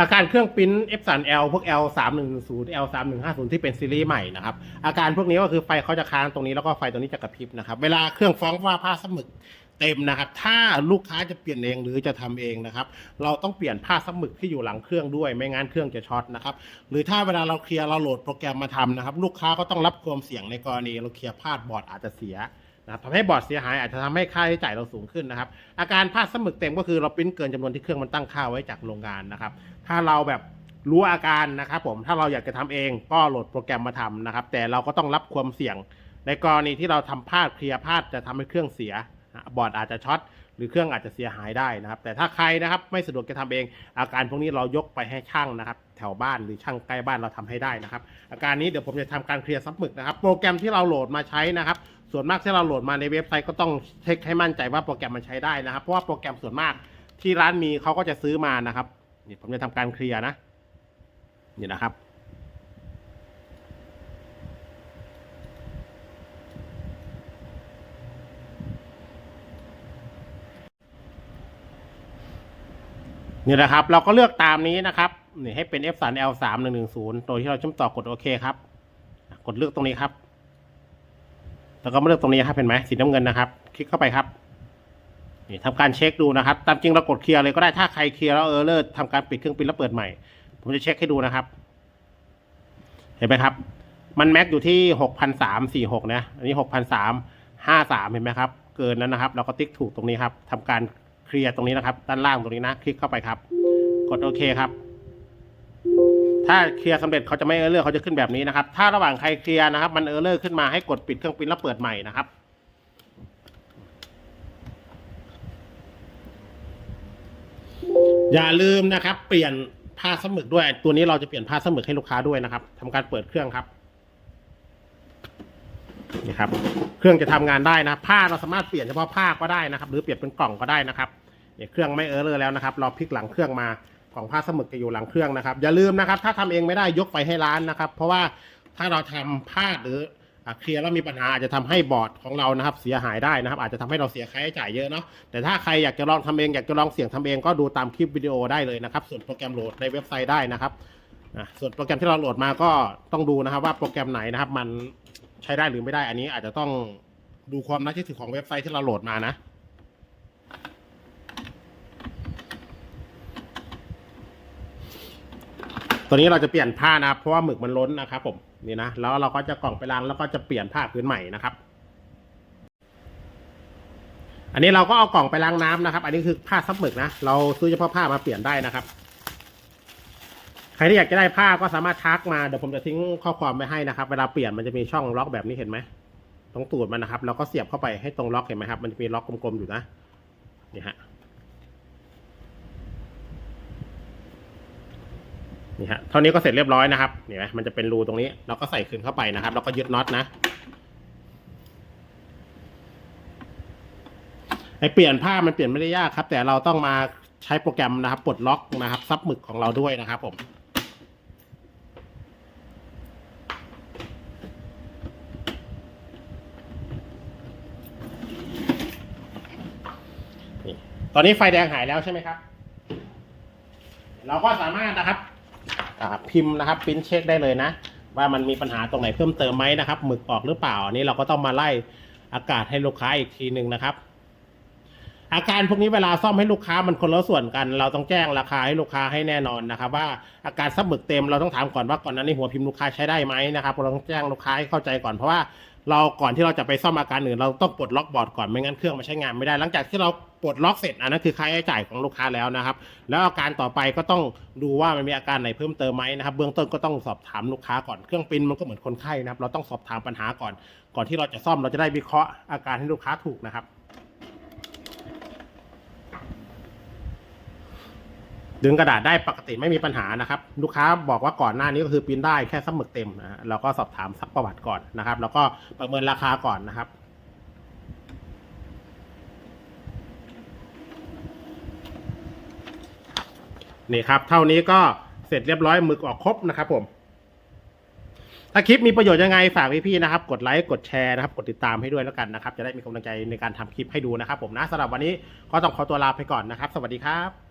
อาการเครื่องปริ้น F 3 L พวก L 3 1 0 L 3 1 5 0 ที่เป็นซีรีส์ใหม่นะครับ อาการพวกนี้ก็คือไฟเขาจะค้างตรงนี้แล้วก็ไฟตรงนี้จะกระพริบนะครับ เวลาเครื่องฟ้องว่าผ้าสมึกเต็มนะครับ ถ้าลูกค้าจะเปลี่ยนเองหรือจะทำเองนะครับ เราต้องเปลี่ยนผ้าสมึกที่อยู่หลังเครื่องด้วย ไม่งั้นเครื่องจะช็อตนะครับ หรือถ้าเวลาเราเคลียร์เราโหลดโปรแกรมมาทำนะครับ ลูกค้าก็ต้องรับความเสี่ยงในกรณีเราเคลียร์พลาดบอร์ดอาจจะเสีย นะครับทำให้บอร์ดเสียหายอาจจะทำให้ค่าใช้จ่ายเราสูงขึ้นนะครับ อาการพลาดสมึกเต็มก็คือเราปริ้นเกินจำนวนที่เครื่องมันตั้งค่าไว้จากโรงงานนะครับ ถ้าเราแบบรู้อาการนะครับผมถ้าเราอยากจะทำเองก็โหลดโปรแกรมมาทำนะครับ แต่เราก็ต้องรับความเสี่ยง ในกรณีที่เราทำพลาดเคลียร์พลาดจะทำให้เครื่องเสีย บอร์ดอาจจะช็อต หรือเครื่องอาจจะเสียหายได้นะครับ แต่ถ้าใครนะครับไม่สะดวกจะทำเอง อาการพวกนี้เรายกไปให้ช่างนะครับ แถวบ้านหรือช่างใกล้บ้านเราทำให้ได้นะครับ อาการนี้เดี๋ยวผมจะทำการเคลียร์ซับหมึกนะครับ โปรแกรมที่เราโหลดมาใช้นะครับ ส่วนมากที่เราโหลดมาในเว็บไซต์ก็ต้องเช็คให้มั่นใจว่าโปรแกรมมันใช้ได้นะครับ เพราะว่าโปรแกรมส่วนมากที่ร้านมีเขาก็จะซื้อมานะครับนี่ผมจะทำการเคลียร์นะนี่นะครับ นี่นะครับ เราก็เลือกตามนี้นะครับนี่ให้เป็น F 3 L 3 1 1 0โดยที่เราเชื่อมต่อกดโอเคครับ กดเลือกตรงนี้ครับ แล้วก็มาเลือกตรงนี้ครับเห็นไหมสีน้ำเงินนะครับ คลิกเข้าไปครับนี่ทำการเช็คดูนะครับ ตามจริงเรากดเคลียร์เลยก็ได้ถ้าใครเคลียร์แล้วเออเลอร์ทำการปิดเครื่องปิดแล้วเปิดใหม่ ผมจะเช็คให้ดูนะครับ เห็นไหมครับ มันแม็กอยู่ที่หกพันสามสี่หกนะ อันนี้หกพันสามห้าสามเห็นไหมครับ เกินนั้นนะครับ เราก็ติ๊กถูกตรงนี้ครับทำการ เคลียร์ตรงนี้นะครับ ด้านล่างตรงนี้นะ คลิกเข้าไปครับ กดโอเคครับ ถ้าเคลียร์สำเร็จเขาจะไม่เออร์เลอร์เขาจะขึ้นแบบนี้นะครับ ถ้าระหว่างใครเคลียร์นะครับ มันเออร์เลอร์ขึ้นมาให้กดปิดเครื่องปริ้นแล้วเปิดใหม่นะครับอย่าลืมนะครับ เปลี่ยนผ้าสมึกด้วย ตัวนี้เราจะเปลี่ยนผ้าสมึกให้ลูกค้าด้วยนะครับทำการเปิดเครื่องครับ นี่ครับ เครื่องจะทำงานได้นะ ผ้าเราสามารถเปลี่ยนเฉพาะผ้าก็ได้นะครับ หรือเปลี่ยนเป็นกล่องก็ได้นะครับเนี่ยเครื่องไม่เออร์เลอร์แล้วนะครับ เราพลิกหลังเครื่องมากล่องผ้าสมึกจะอยู่หลังเครื่องนะครับ อย่าลืมนะครับ ถ้าทำเองไม่ได้ยกไปให้ร้านนะครับ เพราะว่าถ้าเราทำพลาดหรือเคลียร์แล้วมีปัญหาอาจจะทำให้บอร์ดของเรานะครับ เสียหายได้นะครับ อาจจะทำให้เราเสียค่าใช้จ่ายเยอะเนาะแต่ถ้าใครอยากจะลองทำเองอยากจะลองเสี่ยงทำเองก็ดูตามคลิปวิดีโอได้เลยนะครับ ส่วนโปรแกรมโหลดในเว็บไซต์ได้นะครับส่วนโปรแกรมที่เราโหลดมาก็ต้องดูนะครับว่าโปรแกรมไหนนะครับ มัน ใช้ได้หรือไม่ได้ อันนี้อาจจะต้องดูความน่าเชื่อถือของเว็บไซต์ที่เราโหลดมานะตัวนี้เราจะเปลี่ยนผ้านะครับ เพราะว่าหมึกมันล้นนะครับผมนี่นะ แล้วเราก็จะกล่องไปล้างแล้วก็จะเปลี่ยนผ้าพื้นใหม่นะครับ อันนี้เราก็เอากล่องไปล้างน้ำนะครับ อันนี้คือผ้าซับหมึกนะ เราซื้อเฉพาะผ้ามาเปลี่ยนได้นะครับ ใครที่อยากจะได้ผ้าก็สามารถทักมาเดี๋ยวผมจะทิ้งข้อความไว้ให้นะครับ เวลาเปลี่ยนมันจะมีช่องล็อกแบบนี้เห็นไหมตรงตูดมันนะครับ เราก็เสียบเข้าไปให้ตรงล็อกเห็นไหมครับ มันจะมีล็อกกลมๆอยู่นะนี่ฮะนี่ฮะเท่านี้ก็เสร็จเรียบร้อยนะครับเห็นไหมมันจะเป็นรูตรงนี้ เราก็ใส่คืนเข้าไปนะครับแล้วก็ยึดน็อตนะไอเปลี่ยนผ้ามันเปลี่ยนไม่ได้ยากครับ แต่เราต้องมาใช้โปรแกรมนะครับปลดล็อกนะครับซับหมึกของเราด้วยนะครับผม อนนี้ไฟแดงหายแล้วใช่ไหมครับ เราก็สามารถนะครับพิมพ์นะครับพิมพ์เช็คได้เลยนะ ว่ามันมีปัญหาตรงไหนเพิ่มเติมไหมนะครับหมึกออกหรือเปล่าอันนี้เราก็ต้องมาไล่อากาศให้ลูกค้าอีกทีหนึ่งนะครับ อาการพวกนี้เวลาซ่อมให้ลูกค้ามันคนละส่วนกัน เราต้องแจ้งราคาให้ลูกค้าให้แน่นอนนะครับ ว่าอาการซับหมึกเต็มเราต้องถามก่อนว่าก่อนนั้นในหัวพิมพ์ลูกค้าใช้ได้ไหมนะครับเราต้องแจ้งลูกค้าให้เข้าใจก่อนเพราะว่าเราก่อนที่เราจะไปซ่อมอาการอื่นเราต้องปลดล็อกบอร์ดก่อนไม่งั้นเครื่องมันใช้งานไม่ได้ หลังจากที่เรา ปลดล็อกเสร็จอันนั้นคือค่าใช้จ่ายของลูกค้าแล้วนะครับ แล้วอาการต่อไปก็ต้องดูว่ามันมีอาการไหนเพิ่มเติมไหมนะครับ เบื้องต้นก็ต้องสอบถามลูกค้าก่อนเครื่องปริ้นมันก็เหมือนคนไข้นะครับ เราต้องสอบถามปัญหาก่อน ก่อนที่เราจะซ่อมเราจะได้วิเคราะห์อาการให้ลูกค้าถูกนะครับ ดึงกระดาษได้ปกติไม่มีปัญหานะครับ ลูกค้าบอกว่าก่อนหน้านี้ก็คือปริ้นได้แค่ซับหมึกเต็มนะฮะเราก็สอบถามซักประวัติก่อนนะครับ แล้วก็ประเมินราคาก่อนนะครับ นี่ครับ เท่านี้ก็เสร็จเรียบร้อยหมึกออกครบนะครับผม ถ้าคลิปมีประโยชน์ยังไงฝากพี่ๆนะครับ กดไลค์กดแชร์นะครับ กดติดตามให้ด้วยแล้วกันนะครับ จะได้มีกำลังใจในการทำคลิปให้ดูนะครับ ผมนะสำหรับวันนี้ก็ต้องขอตัวลาไปก่อนนะครับ สวัสดีครับ